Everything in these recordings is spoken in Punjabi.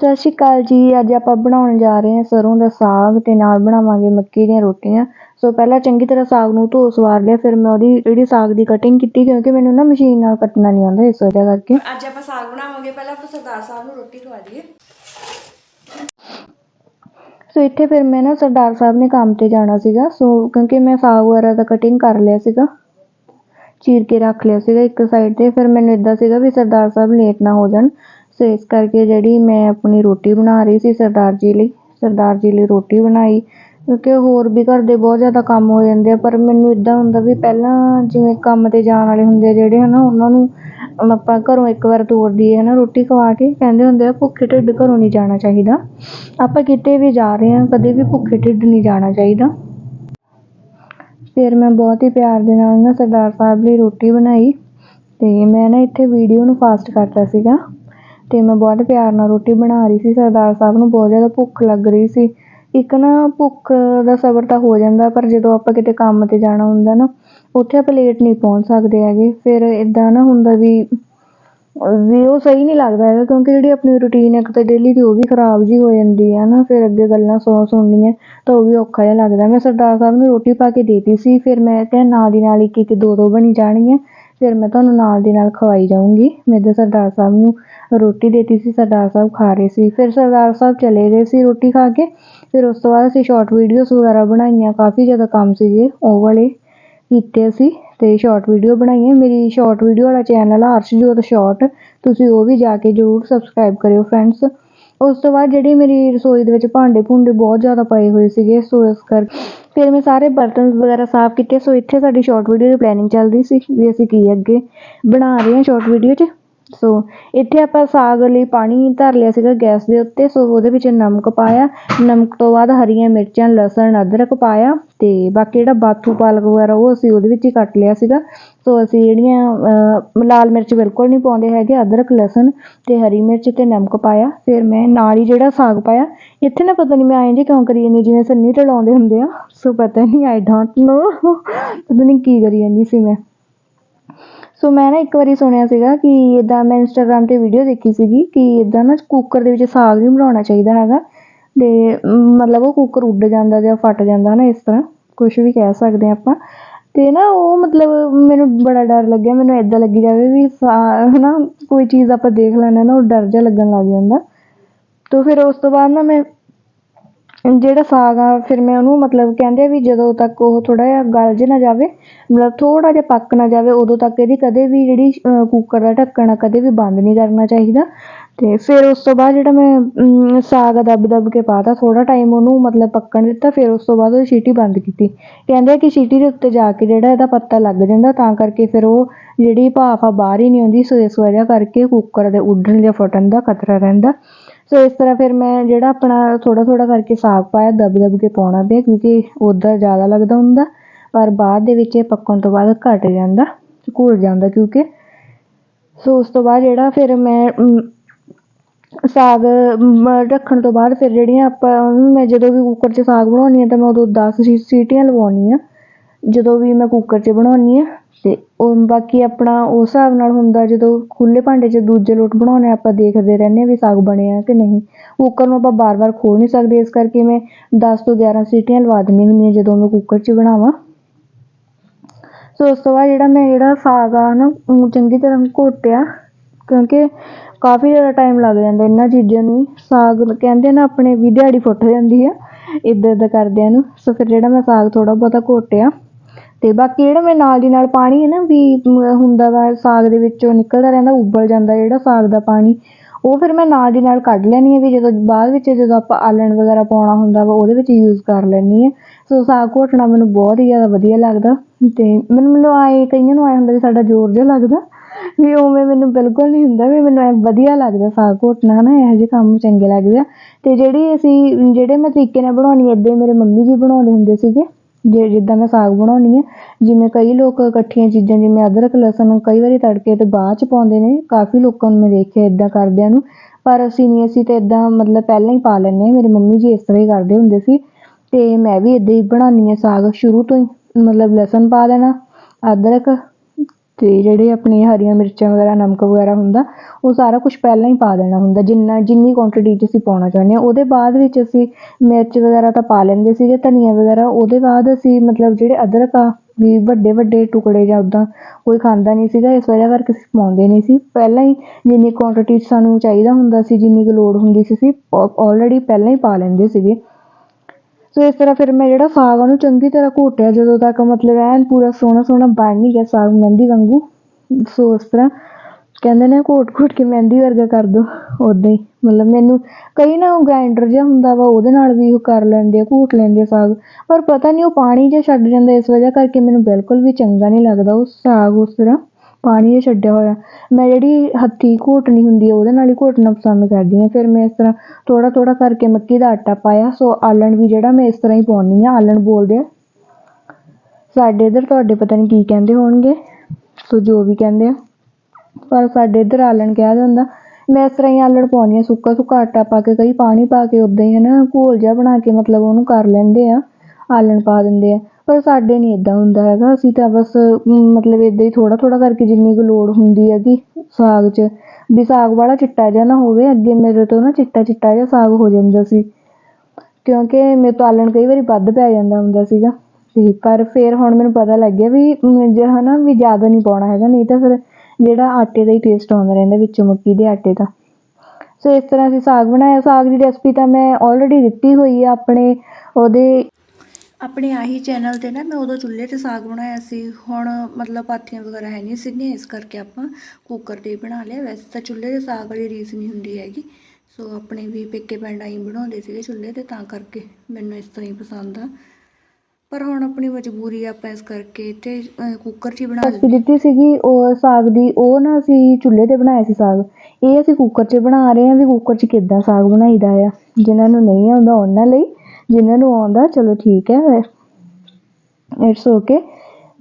ਸਤਿ ਸ਼੍ਰੀ ਅਕਾਲ ਜੀ ਅੱਜ ਆਪਾਂ ਬਣਾਉਣ ਜਾ ਰਹੇ ਹਾਂ ਸਰੋਂ ਦਾ ਸਾਗ ਤੇ ਨਾਲ ਬਣਾਵਾਂਗੇ ਮੱਕੀ ਦੀਆਂ ਰੋਟੀਆਂ। ਸੋ ਪਹਿਲਾਂ ਚੰਗੀ ਤਰ੍ਹਾਂ ਸਾਗ ਨੂੰ ਧੋ ਸਵਾਰ ਲਿਆ ਫਿਰ ਮੈਂ ਉਹਦੀ ਜਿਹੜੀ ਸਾਗ ਦੀ ਕਟਿੰਗ ਕੀਤੀ ਕਿਉਂਕਿ ਮੈਨੂੰ ਨਾ ਮਸ਼ੀਨ ਨਾਲ ਕੱਟਣਾ ਨਹੀਂ ਆਉਂਦਾ ਇਸ ਵਜ੍ਹਾ ਕਰਕੇ। ਅੱਜ ਆਪਾਂ ਸਾਗ ਬਣਾਵਾਂਗੇ ਪਹਿਲਾਂ ਆਪਾਂ ਸਰਦਾਰ ਸਾਹਿਬ ਨੂੰ ਰੋਟੀ ਖਵਾ ਦਈਏ। ਸੋ ਇੱਥੇ ਫਿਰ ਮੈਂ ਨਾ ਸਰਦਾਰ ਸਾਹਿਬ ਨੇ ਕੰਮ ਤੇ ਜਾਣਾ ਸੀਗਾ ਸੋ ਕਿਉਂਕਿ ਮੈਂ ਸਾਗ ਵਗੈਰਾ ਦਾ ਕਟਿੰਗ ਕਰ ਲਿਆ ਸੀਗਾ ਚੀਰ ਕੇ ਰੱਖ ਲਿਆ ਸੀਗਾ ਇੱਕ ਸਾਈਡ ਤੇ ਫਿਰ ਮੈਨੂੰ ਇਦਾਂ ਸੀਗਾ ਵੀ ਸਰਦਾਰ ਸਾਹਿਬ ਲੇਟ ਨਾ ਹੋ ਜਾਣ। ਸੋ ਇਸ ਕਰਕੇ ਜਿਹੜੀ ਮੈਂ ਆਪਣੀ ਰੋਟੀ ਬਣਾ ਰਹੀ ਸੀ ਸਰਦਾਰ ਜੀ ਲਈ, ਸਰਦਾਰ ਜੀ ਲਈ ਰੋਟੀ ਬਣਾਈ, ਕਿਉਂਕਿ ਹੋਰ ਵੀ ਘਰ ਦੇ ਬਹੁਤ ਜ਼ਿਆਦਾ ਕੰਮ ਹੋ ਜਾਂਦੇ ਆ, ਪਰ ਮੈਨੂੰ ਇੱਦਾਂ ਹੁੰਦਾ ਵੀ ਪਹਿਲਾਂ ਜਿਵੇਂ ਕੰਮ ਤੇ ਜਾਣ ਵਾਲੇ ਹੁੰਦੇ ਆ ਜਿਹੜੇ ਹਨਾ, ਉਹਨਾਂ ਨੂੰ ਆਪਾਂ ਘਰੋਂ ਇੱਕ ਵਾਰ ਤੋਰ ਦਈਏ ਨਾ ਰੋਟੀ ਖਵਾ ਕੇ, ਕਹਿੰਦੇ ਹੁੰਦੇ ਆ ਭੁੱਖੇ ਢਿੱਡ ਘਰੋਂ ਨਹੀਂ ਜਾਣਾ ਚਾਹੀਦਾ। ਆਪਾਂ ਕਿਤੇ ਵੀ ਜਾ ਰਹੇ ਹਾਂ, ਕਦੇ ਵੀ ਭੁੱਖੇ ਢਿੱਡ ਨਹੀਂ ਜਾਣਾ ਚਾਹੀਦਾ। ਫਿਰ ਮੈਂ ਬਹੁਤ ਹੀ ਪਿਆਰ ਦੇ ਨਾਲ ਨਾ ਸਰਦਾਰ ਸਾਹਿਬ ਲਈ ਰੋਟੀ ਬਣਾਈ ਅਤੇ ਮੈਂ ਨਾ ਇੱਥੇ ਵੀਡੀਓ ਨੂੰ ਫਾਸਟ ਕਰਤਾ ਸੀਗਾ। ਤੇ ਮੈਂ ਬਹੁਤ ਪਿਆਰ ਨਾਲ ਰੋਟੀ ਬਣਾ ਰਹੀ ਸੀ, ਸਰਦਾਰ ਸਾਹਿਬ ਨੂੰ ਬਹੁਤ ਜ਼ਿਆਦਾ ਭੁੱਖ ਲੱਗ ਰਹੀ ਸੀ। ਇੱਕ ਨਾ ਭੁੱਖ ਦਾ ਸਬਰ ਤਾਂ ਹੋ ਜਾਂਦਾ, ਪਰ ਜਦੋਂ ਆਪਾਂ ਕਿਤੇ ਕੰਮ ਤੇ ਜਾਣਾ ਹੁੰਦਾ ਨਾ, ਉੱਥੇ ਆਪਾਂ ਲੇਟ ਨਹੀਂ ਪਹੁੰਚ ਸਕਦੇ ਹੈਗੇ। ਫਿਰ ਇੱਦਾਂ ਨਾ ਹੁੰਦਾ ਵੀ ਵੀ ਉਹ ਸਹੀ ਨਹੀਂ ਲੱਗਦਾ ਹੈਗਾ, ਕਿਉਂਕਿ ਜਿਹੜੀ ਆਪਣੀ ਰੂਟੀਨ ਇੱਕ ਤਾਂ ਡੇਲੀ ਦੀ ਉਹ ਵੀ ਖਰਾਬ ਜਿਹੀ ਹੋ ਜਾਂਦੀ ਹੈ ਨਾ, ਫਿਰ ਅੱਗੇ ਗੱਲਾਂ ਸੁਣ ਸੁਣਨੀਆਂ, ਤਾਂ ਉਹ ਵੀ ਔਖਾ ਜਿਹਾ ਲੱਗਦਾ। ਮੈਂ ਸਰਦਾਰ ਸਾਹਿਬ ਨੂੰ ਰੋਟੀ ਪਾ ਕੇ ਦੇਤੀ ਸੀ, ਫਿਰ ਮੈਂ ਕਿਹਾ ਨਾਲ ਦੀ ਨਾਲ ਇੱਕ ਇੱਕ ਦੋ ਦੋ ਬਣੀ ਜਾਣਗੀਆਂ। ਫਿਰ ਮੈਂ ਤੁਹਾਨੂੰ ਨਾਲ ਦੀ ਨਾਲ ਖਵਾਈ ਜਾਊਂਗੀ। ਮੈਂ ਤਾਂ ਸਰਦਾਰ ਸਾਹਿਬ ਨੂੰ ਰੋਟੀ ਦੇਤੀ ਸੀ, ਸਰਦਾਰ ਸਾਹਿਬ ਖਾ ਰਹੇ ਸੀ। ਫਿਰ ਸਰਦਾਰ ਸਾਹਿਬ ਚਲੇ ਗਏ ਸੀ ਰੋਟੀ ਖਾ ਕੇ। ਫਿਰ ਉਸ ਤੋਂ ਬਾਅਦ ਅਸੀਂ ਸ਼ਾਰਟ ਵੀਡੀਓਜ਼ ਵਗੈਰਾ ਬਣਾਈਆਂ। ਕਾਫੀ ਜ਼ਿਆਦਾ ਕੰਮ ਸੀਗੇ ਉਹ ਵਾਲੇ ਕੀਤੇ ਅਸੀਂ ਤੇ ਸ਼ਾਰਟ ਵੀਡੀਓ ਬਣਾਈਆਂ। ਮੇਰੀ ਸ਼ਾਰਟ ਵੀਡੀਓ ਵਾਲਾ ਚੈਨਲ ਆ ਅਰਸ਼ਜੋਤ ਸ਼ਾਰਟ ਤੁਸੀਂ ਉਹ ਵੀ ਜਾ ਕੇ ਜਰੂਰ ਸਬਸਕ੍ਰਾਈਬ ਕਰਿਓ ਫਰੈਂਡਸ ਉਸ ਤੋਂ ਬਾਅਦ ਜਿਹੜੀ ਮੇਰੀ ਰਸੋਈ ਦੇ ਵਿੱਚ ਭਾਂਡੇ ਭੁੰਡੇ ਬਹੁਤ ਜ਼ਿਆਦਾ ਪਏ ਹੋਏ ਸੀਗੇ, ਸੋ ਇਸ ਕਰਕੇ ਫਿਰ ਮੈਂ ਸਾਰੇ ਬਰਤਨ ਵਗੈਰਾ ਸਾਫ਼ ਕੀਤੇ, ਸੋ ਇੱਥੇ ਸਾਡੀ ਸ਼ਾਰਟ ਵੀਡੀਓ ਦੀ ਪਲੈਨਿੰਗ ਚੱਲਦੀ ਸੀ ਵੀ ਅਸੀਂ ਕੀ ਅੱਗੇ ਬਣਾ ਰਹੇ ਹਾਂ ਸ਼ਾਰਟ ਵੀਡੀਓ 'ਚ। ਸੋ ਇੱਥੇ ਆਪਾਂ ਸਾਗ ਲਈ ਪਾਣੀ ਧਰ ਲਿਆ ਸੀਗਾ ਗੈਸ ਦੇ ਉੱਤੇ ਸੋ ਉਹਦੇ ਵਿੱਚ ਨਮਕ ਪਾਇਆ, ਨਮਕ ਤੋਂ ਬਾਅਦ ਹਰੀਆਂ ਮਿਰਚਾਂ, ਲਸਣ, ਅਦਰਕ ਪਾਇਆ ਤੇ ਬਾਕੀ ਜਿਹੜਾ ਬਾਥੂ ਪਾਲਕ ਵਗੈਰਾ ਉਹ ਅਸੀਂ ਉਹਦੇ ਵਿੱਚ ਹੀ ਕੱਟ ਲਿਆ ਸੀਗਾ। ਸੋ ਅਸੀਂ ਜਿਹੜੀਆਂ ਲਾਲ ਮਿਰਚ ਬਿਲਕੁਲ ਨਹੀਂ ਪਾਉਂਦੇ ਹੈਗੇ, ਅਦਰਕ, ਲਸਣ ਤੇ ਹਰੀ ਮਿਰਚ ਤੇ ਨਮਕ ਪਾਇਆ। ਫਿਰ ਮੈਂ ਨਾਲ ਹੀ ਜਿਹੜਾ ਸਾਗ ਪਾਇਆ। ਇੱਥੇ ਨਾ ਪਤਾ ਨਹੀਂ ਮੈਂ ਐਂ ਜੇ ਕਿਉਂ ਕਰੀ ਜਾਂਦੀ, ਜਿਵੇਂ ਸੰਨੀ ਢਲਾਉਂਦੇ ਹੁੰਦੇ ਆ। ਸੋ ਪਤਾ ਨਹੀਂ ਆਈ ਡੋਂਟ ਨੋ ਪਤਾ ਨਹੀਂ ਕੀ ਕਰੀ ਜਾਂਦੀ ਸੀ ਮੈਂ। ਸੋ ਮੈਂ ਨਾ ਇੱਕ ਵਾਰੀ ਸੁਣਿਆ ਸੀਗਾ ਕਿ ਇਦਾਂ ਮੈਂ ਇੰਸਟਾਗ੍ਰam ਤੇ ਵੀਡੀਓ ਦੇਖੀ ਸੀਗੀ ਕਿ ਇਦਾਂ ਨਾ ਕੁੱਕਰ ਦੇ ਵਿੱਚ ਸਾਗ ਨਹੀਂ ਬਣਾਉਣਾ ਚਾਹੀਦਾ ਹੈਗਾ ਤੇ ਮਤਲਬ ਉਹ ਕੁੱਕਰ ਉੱਡ ਜਾਂਦਾ ਜਾਂ ਫਟ ਜਾਂਦਾ ਨਾ ਇਸ ਤਰ੍ਹਾਂ ਕੁਝ ਵੀ ਕਹਿ ਸਕਦੇ ਹਾਂ ਆਪਾਂ। ਤੇ ਨਾ ਉਹ ਮਤਲਬ ਮੈਨੂੰ ਬੜਾ ਡਰ ਲੱਗਿਆ, ਮੈਨੂੰ ਇਦਾਂ ਲੱਗੀ ਜਾਵੇ ਵੀ ਸਾ- ਹਨਾ, ਕੋਈ ਚੀਜ਼ ਆਪਾਂ ਦੇਖ ਲੈਣਾ ਨਾ, ਉਹ ਡਰ ਜਿਹਾ ਲੱਗਣ ਲੱਗ ਜਾਂਦਾ। ਤੋ ਫਿਰ ਉਸ ਤੋਂ ਬਾਅਦ ਨਾ ਮੈਂ ਜਿਹੜਾ ਸਾਗ ਆ, ਫਿਰ ਮੈਂ ਉਹਨੂੰ ਮਤਲਬ ਕਹਿੰਦੇ ਆ ਵੀ ਜਦੋਂ ਤੱਕ ਉਹ ਥੋੜ੍ਹਾ ਜਿਹਾ ਗਲ ਜੇ ਨਾ ਜਾਵੇ, ਮਤਲਬ ਥੋੜ੍ਹਾ ਜਿਹਾ ਪੱਕ ਨਾ ਜਾਵੇ, ਉਦੋਂ ਤੱਕ ਇਹਦੀ ਕਦੇ ਵੀ ਜਿਹੜੀ ਕੁੱਕਰ ਦਾ ਢੱਕਣ ਆ, ਕਦੇ ਵੀ ਬੰਦ ਨਹੀਂ ਕਰਨਾ ਚਾਹੀਦਾ। ਤੇ ਫਿਰ ਉਸ ਤੋਂ ਬਾਅਦ ਜਿਹੜਾ ਮੈਂ ਸਾਗ ਦੱਬ ਦੱਬ ਕੇ ਪਾਤਾ ਥੋੜਾ ਟਾਈਮ ਉਹਨੂੰ ਮਤਲਬ ਪੱਕਣ ਦਿੱਤਾ, ਫਿਰ ਉਸ ਤੋਂ ਬਾਅਦ ਉਹ ਸੀਟੀ ਬੰਦ ਕੀਤੀ। ਕਹਿੰਦੇ ਆ ਕਿ ਸੀਟੀ ਦੇ ਉੱਤੇ ਜਾ ਕੇ ਜਿਹੜਾ ਇਹਦਾ ਪੱਤਾ ਲੱਗ ਜਾਂਦਾ, ਤਾਂ ਕਰਕੇ ਫਿਰ ਉਹ ਜਿਹੜੀ ਭਾਫ ਆ, ਬਾਹਰ ਹੀ ਨਹੀਂ ਆਉਂਦੀ, ਸੋ ਇਸ ਵਜ੍ਹਾ ਕਰਕੇ ਕੁੱਕਰ ਦੇ ਉੱਡਣ ਜਾਂ ਫਟਣ ਦਾ ਖਤਰਾ ਰਹਿੰਦਾ। ਸੋ ਇਸ ਤਰ੍ਹਾਂ ਫਿਰ ਮੈਂ ਜਿਹੜਾ ਆਪਣਾ ਥੋੜਾ ਥੋੜਾ ਕਰਕੇ ਸਾਗ ਪਾਇਆ, ਦਬ ਦਬ ਕੇ ਪਾਉਣਾ ਪਿਆ, ਕਿਉਂਕਿ ਉੱਧਰ ਜ਼ਿਆਦਾ ਲੱਗਦਾ ਹੁੰਦਾ, ਪਰ ਬਾਅਦ ਦੇ ਵਿੱਚ ਇਹ ਪੱਕਣ ਤੋਂ ਬਾਅਦ ਘਟ ਜਾਂਦਾ, ਘੁਲ ਜਾਂਦਾ ਕਿਉਂਕਿ। ਸੋ ਉਸ ਤੋਂ ਬਾਅਦ ਜਿਹੜਾ ਫਿਰ ਮੈਂ ਸਾਗ ਰੱਖਣ ਤੋਂ ਬਾਅਦ ਫਿਰ ਜਿਹੜੀਆਂ ਆਪਾਂ, ਮੈਂ ਜਦੋਂ ਵੀ ਕੁੱਕਰ 'ਚ ਸਾਗ ਬਣਾਉਂਦੀ ਹਾਂ, ਤਾਂ ਮੈਂ ਉਦੋਂ 10 ਸੀਟੀਆਂ ਲਵਾਉਣੀ ਹਾਂ। ਜਦੋਂ ਵੀ ਮੈਂ ਕੁੱਕਰ 'ਚ ਬਣਾਉਂਦੀ ਹਾਂ ਅਤੇ ਉਹ ਬਾਕੀ ਆਪਣਾ ਉਸ ਹਿਸਾਬ ਨਾਲ ਹੁੰਦਾ ਜਦੋਂ ਖੁੱਲ੍ਹੇ ਭਾਂਡੇ 'ਚ ਦੂਜੇ ਲੋਟ ਬਣਾਉਣੇ ਆਪਾਂ ਦੇਖਦੇ ਰਹਿੰਦੇ ਹਾਂ ਵੀ ਸਾਗ ਬਣਿਆ ਕਿ ਨਹੀਂ। ਕੁੱਕਰ ਨੂੰ ਆਪਾਂ ਵਾਰ ਵਾਰ ਖੋਲ ਨਹੀਂ ਸਕਦੇ, ਇਸ ਕਰਕੇ ਮੈਂ ਦਸ ਤੋਂ 11 ਸੀਟੀਆਂ ਲਵਾ ਦਿੰਦੀ ਹੁੰਦੀ ਹਾਂ ਜਦੋਂ ਮੈਂ ਕੁੱਕਰ 'ਚ ਬਣਾਵਾਂ। ਸੋ ਉਸ ਤੋਂ ਬਾਅਦ ਜਿਹੜਾ ਮੈਂ ਜਿਹੜਾ ਸਾਗ ਆ ਨਾ ਉਹਨੂੰ ਚੰਗੀ ਤਰ੍ਹਾਂ ਘੋਟਿਆ ਕਿਉਂਕਿ ਕਾਫੀ ਜ਼ਿਆਦਾ ਟਾਈਮ ਲੱਗ ਜਾਂਦਾ ਇਹਨਾਂ ਚੀਜ਼ਾਂ ਨੂੰ ਵੀ। ਸਾਗ ਕਹਿੰਦੇ ਨਾ ਆਪਣੇ ਵੀ ਦਿਹਾੜੀ ਫੁੱਟ ਜਾਂਦੀ ਆ ਇੱਦਾਂ ਇੱਦਾਂ ਕਰਦਿਆਂ ਨੂੰ। ਸੋ ਫਿਰ ਜਿਹੜਾ ਮੈਂ ਸਾਗ ਥੋੜ੍ਹਾ ਬਹੁਤਾ ਘੋਟਿਆ ਅਤੇ ਬਾਕੀ ਜਿਹੜਾ ਮੈਂ ਨਾਲ ਦੀ ਨਾਲ ਪਾਣੀ ਹੈ ਨਾ ਵੀ ਹੁੰਦਾ ਵਾ, ਸਾਗ ਦੇ ਵਿੱਚੋਂ ਨਿਕਲਦਾ ਰਹਿੰਦਾ, ਉਬਲ ਜਾਂਦਾ ਜਿਹੜਾ ਸਾਗ ਦਾ ਪਾਣੀ, ਉਹ ਫਿਰ ਮੈਂ ਨਾਲ ਦੀ ਨਾਲ ਕੱਢ ਲੈਂਦੀ ਹਾਂ ਵੀ ਜਦੋਂ ਬਾਅਦ ਵਿੱਚ ਜਦੋਂ ਆਪਾਂ ਆਲਣ ਵਗੈਰਾ ਪਾਉਣਾ ਹੁੰਦਾ ਵਾ, ਉਹਦੇ ਵਿੱਚ ਯੂਜ਼ ਕਰ ਲੈਂਦੀ ਹਾਂ। ਸੋ ਸਾਗ ਘੋਟਣਾ ਮੈਨੂੰ ਬਹੁਤ ਹੀ ਜ਼ਿਆਦਾ ਵਧੀਆ ਲੱਗਦਾ ਅਤੇ ਮੈਨੂੰ ਮੈਨੂੰ ਆਏ, ਕਈਆਂ ਨੂੰ ਆਏ ਹੁੰਦਾ ਵੀ ਸਾਡਾ ਜ਼ੋਰ ਜਿਹਾ ਲੱਗਦਾ, ਵੀ ਉਵੇਂ ਮੈਨੂੰ ਬਿਲਕੁਲ ਨਹੀਂ ਹੁੰਦਾ ਵੀ ਮੈਨੂੰ ਐਂ ਵਧੀਆ ਲੱਗਦਾ ਸਾਗ ਘੋਟਣਾ ਨਾ ਇਹੋ ਜਿਹੇ ਕੰਮ ਚੰਗੇ ਲੱਗਦੇ ਆ। ਅਤੇ ਜਿਹੜੀ ਅਸੀਂ, ਜਿਹੜੇ ਮੈਂ ਤਰੀਕੇ ਨਾਲ ਬਣਾਉਣੀ ਇੱਦਾਂ ਹੀ ਮੇਰੇ ਮੰਮੀ ਜੀ ਬਣਾਉਂਦੇ ਹੁੰਦੇ ਸੀਗੇ। ਜੇ ਜਿੱਦਾਂ ਮੈਂ ਸਾਗ ਬਣਾਉਣੀ ਆ, ਜਿਵੇਂ ਕਈ ਲੋਕ ਇਕੱਠੀਆਂ ਚੀਜ਼ਾਂ, ਜਿਵੇਂ ਅਦਰਕ, ਲਸਣ ਨੂੰ ਕਈ ਵਾਰੀ ਤੜਕੇ ਤੇ ਬਾਅਦ ਚ ਪਾਉਂਦੇ ਨੇ, ਕਾਫੀ ਲੋਕਾਂ ਨੂੰ ਮੈਂ ਦੇਖਿਆ ਇਦਾਂ ਕਰਦਿਆਂ ਨੂੰ, ਪਰ ਅਸੀਂ ਨਹੀਂ, ਅਸੀਂ ਤਾਂ ਇਦਾਂ ਮਤਲਬ ਪਹਿਲਾਂ ਹੀ ਪਾ ਲੈਂਦੇ ਹਾਂ, ਮੇਰੇ ਮੰਮੀ ਜੀ ਇਸ ਤਰ੍ਹਾਂ ਹੀ ਕਰਦੇ ਹੁੰਦੇ ਸੀ, ਤੇ ਮੈਂ ਵੀ ਇਦਾਂ ਹੀ ਬਣਾਉਂਦੀ ਹਾਂ ਸਾਗ, ਸ਼ੁਰੂ ਤੋਂ ਹੀ ਮਤਲਬ ਲਸਣ ਪਾ ਦੇਣਾ, ਅਦਰਕ ਤੇ ਜਿਹੜੇ ਆਪਣੀ ਹਰੀਆਂ ਮਿਰਚਾਂ ਵਗੈਰਾ, ਨਮਕ ਵਗੈਰਾ ਹੁੰਦਾ, ਉਹ ਸਾਰਾ ਕੁਝ ਪਹਿਲਾਂ ਹੀ ਪਾ ਦੇਣਾ ਹੁੰਦਾ, ਜਿੰਨਾ, ਜਿੰਨੀ ਕੁਆਂਟਿਟੀ 'ਚ ਅਸੀਂ ਪਾਉਣਾ ਚਾਹੁੰਦੇ ਹਾਂ। ਉਹਦੇ ਬਾਅਦ ਵਿੱਚ ਅਸੀਂ ਮਿਰਚ ਵਗੈਰਾ ਤਾਂ ਪਾ ਲੈਂਦੇ ਸੀਗੇ, ਧਨੀਆ ਵਗੈਰਾ। ਉਹਦੇ ਬਾਅਦ ਅਸੀਂ ਮਤਲਬ ਜਿਹੜੇ ਅਦਰਕ ਆ, ਵੀ ਵੱਡੇ ਵੱਡੇ ਟੁਕੜੇ ਜਾਂ ਉੱਦਾਂ ਕੋਈ ਖਾਂਦਾ ਨਹੀਂ ਸੀਗਾ, ਇਸ ਵਜ੍ਹਾ ਕਰਕੇ ਅਸੀਂ ਪਾਉਂਦੇ ਨਹੀਂ ਸੀ। ਪਹਿਲਾਂ ਹੀ ਜਿੰਨੀ ਕੁਆਂਟਿਟੀ 'ਚ ਸਾਨੂੰ ਚਾਹੀਦਾ ਹੁੰਦਾ ਸੀ, ਜਿੰਨੀ ਕੁ ਲੋੜ ਹੁੰਦੀ ਸੀ, ਅਸੀਂ ਆਲਰੇਡੀ ਪਹਿਲਾਂ ਹੀ ਪਾ ਲੈਂਦੇ ਸੀਗੇ। ਸੋ ਇਸ ਤਰ੍ਹਾਂ ਫਿਰ ਮੈਂ ਜਿਹੜਾ ਸਾਗ ਆ ਉਹਨੂੰ ਚੰਗੀ ਤਰ੍ਹਾਂ ਘੋਟਿਆ, ਜਦੋਂ ਤੱਕ ਮਤਲਬ ਐਨ ਪੂਰਾ ਸੋਹਣਾ ਸੋਹਣਾ ਬਣ ਨਹੀਂ ਗਿਆ ਸਾਗ ਮਹਿੰਦੀ ਵਾਂਗੂ। ਸੋ ਇਸ ਤਰ੍ਹਾਂ ਕਹਿੰਦੇ ਨੇ ਘੋਟ ਘੋਟ ਕੇ ਮਹਿੰਦੀ ਵਰਗਾ ਕਰ ਦੋ ਉਦਾਂ ਹੀ। ਮਤਲਬ ਮੈਨੂੰ ਕਈ ਨਾ ਉਹ ਗ੍ਰਾਈਂਡਰ ਜਿਹਾ ਹੁੰਦਾ ਵਾ, ਉਹਦੇ ਨਾਲ ਵੀ ਉਹ ਕਰ ਲੈਂਦੇ ਆ, ਘੋਟ ਲੈਂਦੇ ਆ ਸਾਗ। ਪਰ ਪਤਾ ਨਹੀਂ ਉਹ ਪਾਣੀ ਜਿਹਾ ਛੱਡ ਜਾਂਦਾ, ਇਸ ਵਜ੍ਹਾ ਕਰਕੇ ਮੈਨੂੰ ਬਿਲਕੁਲ ਵੀ ਚੰਗਾ ਨਹੀਂ ਲੱਗਦਾ ਉਹ ਸਾਗ ਉਸ ਤਰ੍ਹਾਂ। ਪਾਣੀ ਜਿਹਾ ਛੱਡਿਆ ਹੋਇਆ। ਮੈਂ ਜਿਹੜੀ ਹੱਥੀਂ ਘੋਟਣੀ ਹੁੰਦੀ ਆ, ਉਹਦੇ ਨਾਲ ਹੀ ਘੋਟਣਾ ਪਸੰਦ ਕਰਦੀ ਹਾਂ ਫਿਰ ਮੈਂ ਇਸ ਤਰ੍ਹਾਂ ਥੋੜ੍ਹਾ ਥੋੜ੍ਹਾ ਕਰਕੇ ਮੱਕੀ ਦਾ ਆਟਾ ਪਾਇਆ। ਸੋ ਆਲਣ ਵੀ ਜਿਹੜਾ ਮੈਂ ਇਸ ਤਰ੍ਹਾਂ ਹੀ ਪਾਉਂਦੀ ਹਾਂ ਆਲਣ ਬੋਲਦੇ ਆ। ਸਾਡੇ ਇੱਧਰ ਤੁਹਾਡੇ ਪਤਾ ਨਹੀਂ ਕੀ ਕਹਿੰਦੇ ਹੋਣਗੇ। ਸੋ ਜੋ ਵੀ ਕਹਿੰਦੇ ਆ। ਪਰ ਸਾਡੇ ਇੱਧਰ ਆਲਣ ਕਿਹਾ ਜਾਂਦਾ, ਮੈਂ ਇਸ ਤਰ੍ਹਾਂ ਹੀ ਆਲਣ ਪਾਉਂਦੀ ਹਾਂ ਸੁੱਕਾ ਸੁੱਕਾ ਆਟਾ ਪਾ ਕੇ, ਕਈ ਪਾਣੀ ਪਾ ਕੇ ਉਦਾਂ ਹੀ ਹੈ ਨਾ ਘੋਲ ਜਿਹਾ ਬਣਾ ਕੇ ਮਤਲਬ ਉਹਨੂੰ ਕਰ ਲੈਂਦੇ ਆ। ਆਲਣ ਪਾ ਦਿੰਦੇ ਆ। ਪਰ ਸਾਡੇ ਨਹੀਂ ਇਦਾਂ ਹੁੰਦਾ ਹੈਗਾ। ਅਸੀਂ ਤਾਂ ਬਸ ਮਤਲਬ ਇਦਾਂ ਹੀ ਥੋੜ੍ਹਾ ਥੋੜ੍ਹਾ ਕਰਕੇ ਜਿੰਨੀ ਕੁ ਲੋੜ ਹੁੰਦੀ ਹੈਗੀ ਸਾਗ 'ਚ। ਵੀ ਸਾਗ ਵਾਲਾ ਚਿੱਟਾ ਜਿਹਾ ਨਾ ਹੋਵੇ ਅੱਗੇ ਮੇਰੇ ਤੋਂ ਨਾ ਚਿੱਟਾ ਚਿੱਟਾ ਜਿਹਾ ਸਾਗ ਹੋ ਜਾਂਦਾ ਸੀ। ਕਿਉਂਕਿ ਮੇਰੇ ਤੋਂ ਆਲਣ ਕਈ ਵਾਰੀ ਵੱਧ ਪੈ ਜਾਂਦਾ ਹੁੰਦਾ ਸੀਗਾ। ਤੇ ਪਰ ਫਿਰ ਹੁਣ ਮੈਨੂੰ ਪਤਾ ਲੱਗ ਗਿਆ ਵੀ ਮ, ਜੇ ਹਨਾ ਵੀ ਜ਼ਿਆਦਾ ਨਹੀਂ ਪਾਉਣਾ ਹੈਗਾ ਨਹੀਂ ਤਾਂ ਫਿਰ ਜਿਹੜਾ ਆਟੇ ਦਾ ਹੀ ਟੇਸਟ ਆਉਂਦਾ ਰਹਿੰਦਾ ਵਿੱਚੋਂ ਮੱਕੀ ਦੇ ਆਟੇ ਦਾ। ਸੋ ਇਸ ਤਰ੍ਹਾਂ ਅਸੀਂ ਸਾਗ ਬਣਾਇਆ। ਸਾਗ ਦੀ ਰੈਸਪੀ ਤਾਂ ਮੈਂ ਆਲਰੇਡੀ ਦਿੱਤੀ ਹੋਈ ਆ ਆਪਣੇ ਉਹਦੇ ਆਪਣੇ ਆਹੀ ਚੈਨਲ ਤੇ ਨਾ ਮੈਂ ਉਦੋਂ ਚੁੱਲ੍ਹੇ ਤੇ ਸਾਗ ਬਣਾਇਆ ਸੀ। ਹੁਣ ਮਤਲਬ ਪਾਥੀਆਂ ਵਗੈਰਾ ਹੈ ਨਹੀਂ ਸੀਗੀਆਂ, ਇਸ ਕਰਕੇ ਆਪਾਂ ਕੁੱਕਰ ਤੇ ਹੀ ਬਣਾ ਲਿਆ। ਵੈਸੇ ਤਾਂ ਚੁੱਲ੍ਹੇ ਦੇ ਸਾਗ ਵਾਲੀ ਰੀਸ ਨਹੀਂ ਹੁੰਦੀ ਹੈਗੀ। ਸੋ ਆਪਣੇ ਵੀ ਪੇਕੇ ਪਿੰਡ ਆਈ ਬਣਾਉਂਦੇ ਸੀਗੇ ਚੁੱਲ੍ਹੇ ਤੇ, ਤਾਂ ਕਰਕੇ ਮੈਨੂੰ ਇਸ ਤਰ੍ਹਾਂ ਹੀ ਪਸੰਦ ਆ। ਪਰ ਹੁਣ ਆਪਣੀ ਮਜਬੂਰੀ ਆ ਆਪਾਂ ਇਸ ਕਰਕੇ ਤੇ ਕੁੱਕਰ 'ਚ ਹੀ ਬਣਾ ਰੈਸਪੀ ਦਿੱਤੀ ਸੀਗੀ ਉਹ ਸਾਗ ਦੀ, ਉਹ ਨਾ ਅਸੀਂ ਚੁੱਲ੍ਹੇ ਤੇ ਬਣਾਇਆ ਸੀ ਸਾਗ। ਇਹ ਅਸੀਂ ਕੁੱਕਰ 'ਚ ਬਣਾ ਰਹੇ ਹਾਂ ਵੀ ਕੁੱਕਰ 'ਚ ਕਿੱਦਾਂ ਸਾਗ ਬਣਾਈਦਾ ਆ। ਜਿਨ੍ਹਾਂ ਨੂੰ ਨਹੀਂ ਆਉਂਦਾ ਉਹਨਾਂ ਲਈ ਜਿਨ੍ਹਾਂ ਨੂੰ ਆਉਂਦਾ, ਚਲੋ ਠੀਕ ਹੈ ਇਟਸ ਓਕੇ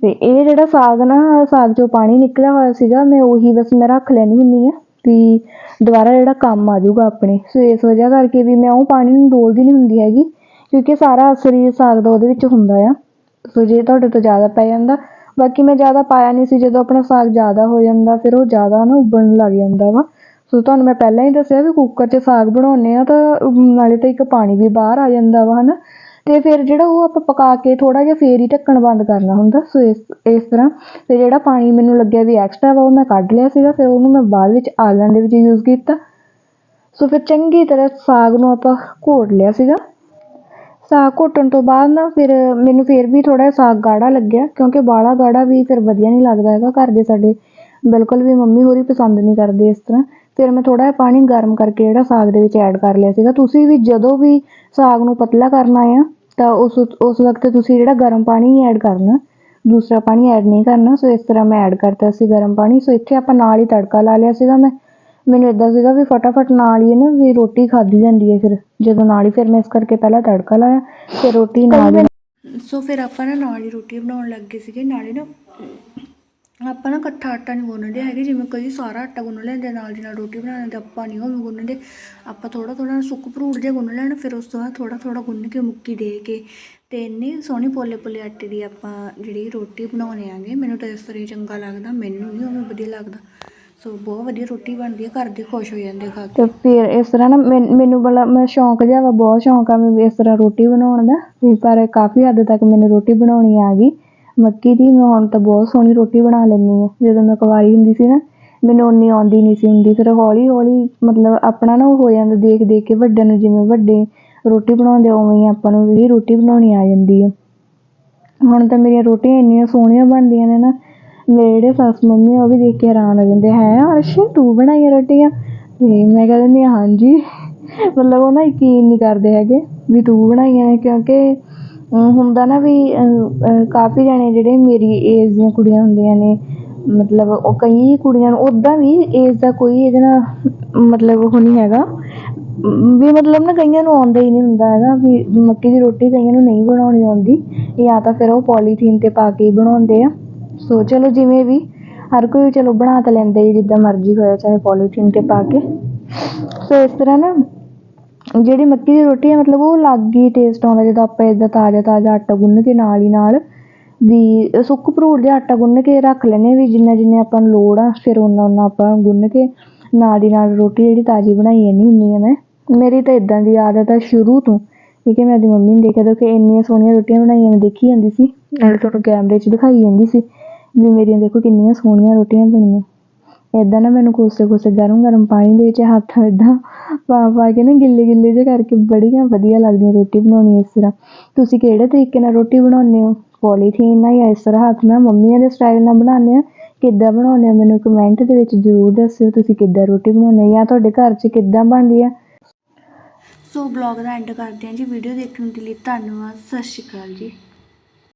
ਤੇ ਇਹ ਜਿਹੜਾ ਸਾਗ ਨਾ, ਸਾਗ 'ਚੋਂ ਪਾਣੀ ਨਿਕਲਿਆ ਹੋਇਆ ਸੀਗਾ, ਮੈਂ ਉਹੀ ਬਸ ਮੈਂ ਰੱਖ ਲੈਣੀ ਹੁੰਦੀ ਆ ਵੀ ਦੁਬਾਰਾ ਜਿਹੜਾ ਕੰਮ ਆ ਜਾਊਗਾ ਆਪਣੇ। ਸੋ ਇਸ ਵਜ੍ਹਾ ਕਰਕੇ ਵੀ ਮੈਂ ਉਹ ਪਾਣੀ ਨੂੰ ਡੋਲਦੀ ਨਹੀਂ ਹੁੰਦੀ ਹੈਗੀ, ਕਿਉਂਕਿ ਸਾਰਾ ਅਸਰ ਹੀ ਸਾਗ ਦਾ ਉਹਦੇ ਵਿੱਚ ਹੁੰਦਾ ਆ। ਸੋ ਜੇ ਤੁਹਾਡੇ ਤੋਂ ਜ਼ਿਆਦਾ ਪੈ ਜਾਂਦਾ, ਬਾਕੀ ਮੈਂ ਜ਼ਿਆਦਾ ਪਾਇਆ ਨਹੀਂ ਸੀ, ਜਦੋਂ ਆਪਣਾ ਸਾਗ ਜ਼ਿਆਦਾ ਹੋ ਜਾਂਦਾ, ਫਿਰ ਉਹ ਜ਼ਿਆਦਾ ਨਾ ਉਬਲਣ ਲੱਗ ਜਾਂਦਾ ਵਾ। ਸੋ ਤੁਹਾਨੂੰ ਮੈਂ ਪਹਿਲਾਂ ਹੀ ਦੱਸਿਆ ਵੀ ਕੁੱਕਰ 'ਚ ਸਾਗ ਬਣਾਉਂਦੇ ਆ ਤਾਂ ਨਾਲੇ ਤਾਂ ਇੱਕ ਪਾਣੀ ਵੀ ਬਾਹਰ ਆ ਜਾਂਦਾ ਵਾ, ਹਨਾ? ਤੇ ਫਿਰ ਜਿਹੜਾ ਉਹ ਆਪਾਂ ਪਕਾ ਕੇ ਥੋੜਾ ਜਿਹਾ ਫੇਰ ਹੀ ਢੱਕਣ ਬੰਦ ਕਰਨਾ ਹੁੰਦਾ, ਸੋ ਇਸ ਇਸ ਤਰ੍ਹਾਂ। ਤੇ ਜਿਹੜਾ ਪਾਣੀ ਮੈਨੂੰ ਲੱਗਿਆ ਵੀ ਐਕਸਟਰਾ ਵਾ, ਉਹ ਮੈਂ ਕੱਢ ਲਿਆ ਸੀਗਾ, ਫਿਰ ਉਹਨੂੰ ਮੈਂ ਬਾਅਦ ਵਿੱਚ ਆਲਣ ਦੇ ਵਿੱਚ ਯੂਜ਼ ਕੀਤਾ। ਸੋ ਫਿਰ ਚੰਗੀ ਤਰ੍ਹਾਂ ਸਾਗ ਨੂੰ ਆਪਾਂ ਘੋਟ ਲਿਆ ਸੀਗਾ। ਸਾਗ ਘੋਟਣ ਤੋਂ ਬਾਅਦ ਨਾ ਫਿਰ ਮੈਨੂੰ ਫਿਰ ਵੀ ਥੋੜਾ ਸਾਗ ਗਾੜਾ ਲੱਗਿਆ, ਕਿਉਂਕਿ ਬਾਲਾ ਗਾੜਾ ਵੀ ਫਿਰ ਵਧੀਆ ਨਹੀਂ ਲੱਗਦਾ ਹੈਗਾ ਘਰ ਦੇ ਸਾਡੇ। ਬਿਲਕੁਲ ਵੀ ਮੰਮੀ ਹੋਰੀ ਪਸੰਦ ਨਹੀਂ ਕਰਦੇ ਇਸ ਤਰ੍ਹਾਂ। ਫਿਰ ਮੈਂ ਥੋੜਾ ਜਿਹਾ ਪਾਣੀ ਗਰਮ ਕਰਕੇ ਜਿਹੜਾ ਸਾਗ ਦੇ ਵਿੱਚ ਐਡ ਕਰ ਲਿਆ ਸੀਗਾ। ਤੁਸੀਂ ਵੀ ਜਦੋਂ ਵੀ ਸਾਗ ਨੂੰ ਪਤਲਾ ਕਰਨਾ ਆ, ਤਾਂ ਉਸ ਉਸ ਵਕਤ ਤੁਸੀਂ ਜਿਹੜਾ ਗਰਮ ਪਾਣੀ ਐਡ ਕਰਨਾ। ਦੂਸਰਾ ਪਾਣੀ ਐਡ ਨਹੀਂ ਕਰਨਾ, ਸੋ ਇਸ ਤਰ੍ਹਾਂ ਮੈਂ ਐਡ ਕਰਤਾ ਸੀ ਗਰਮ ਪਾਣੀ। ਸੋ ਇੱਥੇ ਆਪਾਂ ਨਾਲ ਹੀ ਤੜਕਾ ਲਾ ਲਿਆ ਸੀਗਾ ਮੈਂ। ਮੈਨੂੰ ਇਦਾਂ ਸੀਗਾ ਵੀ ਫਟਾਫਟ ਨਾਲ ਹੀ ਨਾ ਵੀ ਰੋਟੀ ਖਾਧੀ ਜਾਂਦੀ ਹੈ ਫਿਰ। ਜਦੋਂ ਨਾਲ ਹੀ ਫਿਰ ਮੈਂ ਇਸ ਕਰਕੇ ਪਹਿਲਾਂ ਤੜਕਾ ਲਾਇਆ, ਫਿਰ ਰੋਟੀ ਨਾਲ ਸੋ ਫਿਰ ਆਪਾਂ ਨਾ ਨਾਲ ਹੀ ਰੋਟੀ ਬਣਾਉਣ ਲੱਗ ਗਏ ਸੀਗੇ। ਨਾਲੇ ਨਾ ਆਪਾਂ ਨਾ ਇਕੱਠਾ ਆਟਾ ਨਹੀਂ ਗੁੰਨਦੇ ਹੈਗੇ, ਜਿਵੇਂ ਕਈ ਸਾਰਾ ਆਟਾ ਗੁੰਨ ਲੈਂਦੇ, ਨਾਲ ਦੀ ਨਾਲ ਰੋਟੀ ਬਣਾ ਲੈਂਦੇ ਆਪਾਂ ਨਹੀਂ ਉਹ ਗੁੰਨਦੇ। ਆਪਾਂ ਥੋੜਾ ਥੋੜਾ ਸੁੱਕ ਭਰੂੜ ਜਿਹਾ ਗੁੰਨ ਲੈਣਾ, ਫਿਰ ਉਸ ਤੋਂ ਬਾਅਦ ਥੋੜਾ ਥੋੜਾ ਗੁੰਨ ਕੇ ਮੁੱਕੀ ਦੇ ਕੇ ਤੇ ਇੰਨੀ ਸੋਹਣੀ ਪੋਲੇ ਪੋਲੇ ਆਟੇ ਦੀ ਆਪਾਂ ਜਿਹੜੀ ਰੋਟੀ ਬਣਾਉਣੇ ਆਂਗੇ ਮੈਨੂੰ ਤਾਂ ਇਸ ਤਰ੍ਹਾਂ ਹੀ ਚੰਗਾ ਲੱਗਦਾ, ਮੈਨੂੰ ਨਹੀਂ ਉਵੇਂ ਵਧੀਆ ਲੱਗਦਾ। ਸੋ ਬਹੁਤ ਵਧੀਆ ਰੋਟੀ ਬਣਦੀ ਹੈ ਘਰ ਦੇ ਖੁਸ਼ ਹੋ ਜਾਂਦੇ ਖਾ ਕੇ। ਤੇ ਫਿਰ ਇਸ ਤਰ੍ਹਾਂ ਨਾ ਮੈਨ- ਮੈਨੂੰ ਬੜਾ, ਮੈਂ ਸ਼ੌਂਕ ਜਿਹਾ ਵਾ, ਬਹੁਤ ਸ਼ੌਂਕ ਆ ਮੈਨੂੰ ਇਸ ਤਰ੍ਹਾਂ ਰੋਟੀ ਬਣਾਉਣ ਦਾ। ਪਰ ਕਾਫੀ ਹੱਦ ਤੱਕ ਮੈਨੂੰ ਰੋਟੀ ਬਣਾਉਣੀ ਆ ਗਈ। ਮੱਕੀ ਦੀ ਮੈਂ ਹੁਣ ਤਾਂ ਬਹੁਤ ਸੋਹਣੀ ਰੋਟੀ ਬਣਾ ਲੈਂਦੀ ਹਾਂ। ਜਦੋਂ ਮੈਂ ਕੁਆਰੀ ਹੁੰਦੀ ਸੀ ਨਾ, ਮੈਨੂੰ ਉਨੀ ਆਉਂਦੀ ਨਹੀਂ ਸੀ ਹੁੰਦੀ। ਫਿਰ ਹੌਲੀ ਹੌਲੀ ਮਤਲਬ ਆਪਣਾ ਨਾ ਉਹ ਹੋ ਜਾਂਦਾ ਦੇਖ ਦੇਖ ਕੇ ਵੱਡਿਆਂ ਨੂੰ ਜਿਵੇਂ ਵੱਡੇ ਰੋਟੀ ਬਣਾਉਂਦੇ ਉਵੇਂ ਹੀ ਆਪਾਂ ਨੂੰ ਵੀ ਰੋਟੀ ਬਣਾਉਣੀ ਆ ਜਾਂਦੀ ਹੈ ਹੁਣ ਤਾਂ ਮੇਰੀਆਂ ਰੋਟੀਆਂ ਇੰਨੀਆਂ ਸੋਹਣੀਆਂ ਬਣਦੀਆਂ ਨੇ ਨਾ, ਮੇਰੇ ਜਿਹੜੇ ਸੱਸ ਮੰਮੀ ਆ, ਉਹ ਵੀ ਦੇਖ ਕੇ ਹੈਰਾਨ ਹੋ ਜਾਂਦੇ ਹੈ ਅਰਸ਼, ਤੂੰ ਬਣਾਈਆਂ ਰੋਟੀਆਂ? ਤੇ ਮੈਂ ਕਹਿ ਦਿੰਦੀ ਹਾਂ, ਹਾਂਜੀ। ਮਤਲਬ ਉਹ ਨਾ ਯਕੀਨ ਨਹੀਂ ਕਰਦੇ ਹੈਗੇ ਵੀ ਤੂੰ ਬਣਾਈਆਂ ਨੇ, ਕਿਉਂਕਿ ਹੁੰਦਾ ਨਾ ਵੀ ਕਾਫੀ ਜਾਣੇ ਜਿਹੜੇ ਮੇਰੀ ਏਜ ਦੀਆਂ ਕੁੜੀਆਂ ਹੁੰਦੀਆਂ ਨੇ, ਮਤਲਬ ਉਹ ਕਈ ਕੁੜੀਆਂ ਨੂੰ ਉੱਦਾਂ ਵੀ ਏਜ ਦਾ ਕੋਈ ਇਹਦੇ ਨਾਲ ਮਤਲਬ ਉਹ ਨਹੀਂ ਹੈਗਾ। ਵੀ ਮਤਲਬ ਨਾ ਕਈਆਂ ਨੂੰ ਆਉਂਦਾ ਹੀ ਨਹੀਂ ਹੁੰਦਾ ਹੈਗਾ ਵੀ ਮੱਕੀ ਦੀ ਰੋਟੀ ਕਈਆਂ ਨੂੰ ਨਹੀਂ ਬਣਾਉਣੀ ਆਉਂਦੀ। ਜਾਂ ਤਾਂ ਫਿਰ ਉਹ ਪੋਲੀਥੀਨ ਤੇ ਪਾ ਕੇ ਹੀ ਬਣਾਉਂਦੇ ਆ। ਸੋ ਚਲੋ ਜਿਵੇਂ ਵੀ, ਹਰ ਕੋਈ ਚਲੋ ਬਣਾ ਤਾਂ ਲੈਂਦਾ ਹੀ ਜਿੱਦਾਂ ਮਰਜ਼ੀ ਹੋਇਆ, ਚਾਹੇ ਪੋਲੀਥੀਨ ਤੇ ਪਾ ਕੇ। ਸੋ ਇਸ ਤਰ੍ਹਾਂ ਨਾ ਜਿਹੜੀ ਮੱਕੀ ਦੀ ਰੋਟੀ ਹੈ ਮਤਲਬ ਉਹ ਅਲੱਗ ਹੀ ਟੇਸਟ ਆਉਂਦਾ, ਜਦੋਂ ਆਪਾਂ ਇੱਦਾਂ ਤਾਜ਼ਾ ਤਾਜ਼ਾ ਆਟਾ ਗੁੰਨ ਕੇ ਨਾਲ ਹੀ ਨਾਲ ਵੀ ਸੁੱਕ ਭਰੂੜ ਜਿਹਾ ਆਟਾ ਗੁੰਨ ਕੇ ਰੱਖ ਲੈਂਦੇ ਵੀ ਜਿੰਨਾ ਜਿੰਨੇ ਆਪਾਂ ਨੂੰ ਲੋੜ ਆ, ਫਿਰ ਉਨਾ ਓਨਾ ਆਪਾਂ ਗੁੰਨ ਕੇ ਨਾਲ ਦੀ ਨਾਲ ਰੋਟੀ ਜਿਹੜੀ ਤਾਜ਼ੀ ਬਣਾਈ ਜਾਂਦੀ ਹੁੰਦੀ ਹਾਂ ਮੈਂ। ਮੇਰੀ ਤਾਂ ਇੱਦਾਂ ਦੀ ਆਦਤ ਆ ਸ਼ੁਰੂ ਤੋਂ ਠੀਕ ਹੈ ਮੈਂ ਆਪਣੀ ਮੰਮੀ ਨੂੰ ਦੇਖਿਆ ਤਾਂ ਕਿ ਇੰਨੀਆਂ ਸੋਹਣੀਆਂ ਰੋਟੀਆਂ ਬਣਾਈਆਂ ਮੈਂ ਦੇਖੀ ਜਾਂਦੀ ਸੀ, ਨਾਲੇ ਤੁਹਾਨੂੰ ਕੈਮਰੇ 'ਚ ਦਿਖਾਈ ਜਾਂਦੀ ਸੀ ਵੀ ਮੇਰੀਆਂ ਦੇਖੋ ਕਿੰਨੀਆਂ ਸੋਹਣੀਆਂ ਰੋਟੀਆਂ ਬਣੀਆਂ। ਏਦਾਂ ਨਾ ਮੈਨੂੰ ਕੋਸੇ ਕੋਸੇ ਗਰਮ ਗਰਮ ਪਾਣੀ ਦੇ ਵਿੱਚ ਹੱਥ ਏਦਾਂ ਪਾ ਪਾ ਕੇ ਨਾ ਗਿੱਲੇ ਗਿੱਲੇ ਜਿਹੇ ਕਰਕੇ ਬੜੀਆਂ ਵਧੀਆ ਲੱਗਦੀਆਂ ਰੋਟੀ ਬਣਾਉਣੀ ਇਸ ਤਰ੍ਹਾਂ। ਤੁਸੀਂ ਕਿਹੜੇ ਤਰੀਕੇ ਨਾਲ ਰੋਟੀ ਬਣਾਉਂਦੇ ਹੋ? ਪੋਲੀਥੀਨ ਨਾਲ ਜਾਂ ਇਸ ਤਰ੍ਹਾਂ ਹੱਥ ਨਾਲ? ਮੰਮੀਆਂ ਦੇ ਸਟਾਈਲ ਨਾਲ ਬਣਾਉਂਦੇ ਆ ਕਿੱਦਾਂ ਬਣਾਉਂਦੇ ਆ ਮੈਨੂੰ ਕਮੈਂਟ ਦੇ ਵਿੱਚ ਜ਼ਰੂਰ ਦੱਸਿਓ ਤੁਸੀਂ ਕਿੱਦਾਂ ਰੋਟੀ ਬਣਾਉਂਦੇ ਜਾਂ ਤੁਹਾਡੇ ਘਰ 'ਚ ਕਿੱਦਾਂ ਬਣਦੀ ਆ। ਸੋ ਬਲੌਗ ਦਾ ਐਂਡ ਕਰਦੇ ਹਾਂ ਜੀ। ਵੀਡੀਓ ਦੇਖਣ ਦੇ ਲਈ ਧੰਨਵਾਦ। ਸਤਿ ਸ਼੍ਰੀ ਅਕਾਲ ਜੀ।